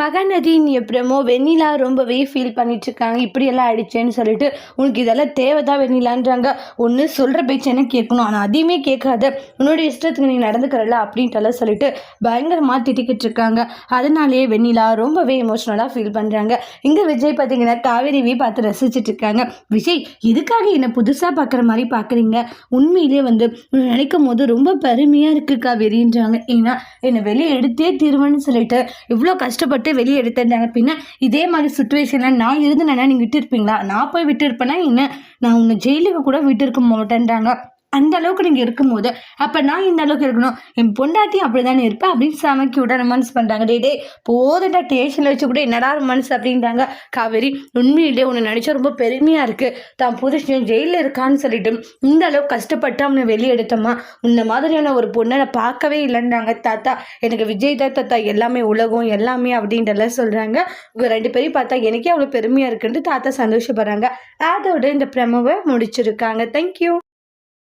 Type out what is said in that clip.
மகநதியின் எப்படிமோ வெண்ணிலா ரொம்பவே ஃபீல் பண்ணிட்டு இருக்காங்க இப்படியெல்லாம் ஆயிடுச்சேன்னு சொல்லிட்டு உனக்கு இதெல்லாம் தேவைதான் வெண்ணிலான்றாங்க. ஒன்று சொல்கிற பேச்சு கேட்கணும். ஆனால் அதையுமே கேட்காத. உன்னோட இஷ்டத்துக்கு நீ நடந்துக்கிறல அப்படின்ட்டுலாம் சொல்லிட்டு பயங்கரமாக திட்டிக்கிட்டு இருக்காங்க அதனாலேயே வெண்ணிலா ரொம்பவே எமோஷ்னலாக ஃபீல் பண்ணுறாங்க இங்கே விஜய் பார்த்தீங்கன்னா காவேரிவி பார்த்து ரசிச்சுட்டு இருக்காங்க விஜய் எதுக்காக என்னை புதுசாக பார்க்குற மாதிரி பார்க்குறீங்க உண்மையிலே வந்து நினைக்கும் போது ரொம்ப பெருமையாக இருக்குது காவேரின்றாங்க. ஏன்னா என்னை வெளியே எடுத்தே தீர்வேன்னு சொல்லிட்டு இவ்வளோ கஷ்டப்பட்டு வெளியே எடுத்துருந்தாங்க பின்ன இதே மாதிரி சுச்சுவேஷனில் நான் இருந்தேன்னா நீங்கள் விட்டு இருப்பீங்களா நான் போய் விட்டுருப்பேன்னா என்ன? நான் உன்னை ஜெயிலுக்கு கூட விட்டுருக்க மாட்டேன்றாங்க. அந்த அளவுக்கு நீங்கள் இருக்கும்போது அப்போ நான் இந்த அளவுக்கு இருக்கணும். என் பொண்டாட்டி அப்படி தானே இருப்பேன் அப்படின்னு சமைக்கி விட ரொமான்ஸ் பண்ணுறாங்க டே டே போதுடா டேஷனில் வச்சு கூட என்னடா ரொமான்ஸ் அப்படின்றாங்க. காவேரி உண்மையிலே உன்னை நினச்சா ரொம்ப பெருமையாக இருக்குது தான் புதுஷன் ஜெயிலில் இருக்கான்னு சொல்லிட்டு இந்த அளவுக்கு கஷ்டப்பட்டு அவனை வெளியே எடுத்தோமா இந்த மாதிரியான ஒரு பொண்ணை நான் பார்க்கவே இல்லைன்றாங்க. தாத்தா எனக்கு விஜய் தான் தாத்தா எல்லாமே உலகம் எல்லாமே அப்படின்றலாம் சொல்கிறாங்க உங்கள் ரெண்டு பேரையும் பார்த்தா எனக்கே அவ்வளோ பெருமையாக இருக்குன்ட்டு தாத்தா சந்தோஷப்படுறாங்க. அதோட இந்த பிரமவை முடிச்சிருக்காங்க. தேங்க்யூ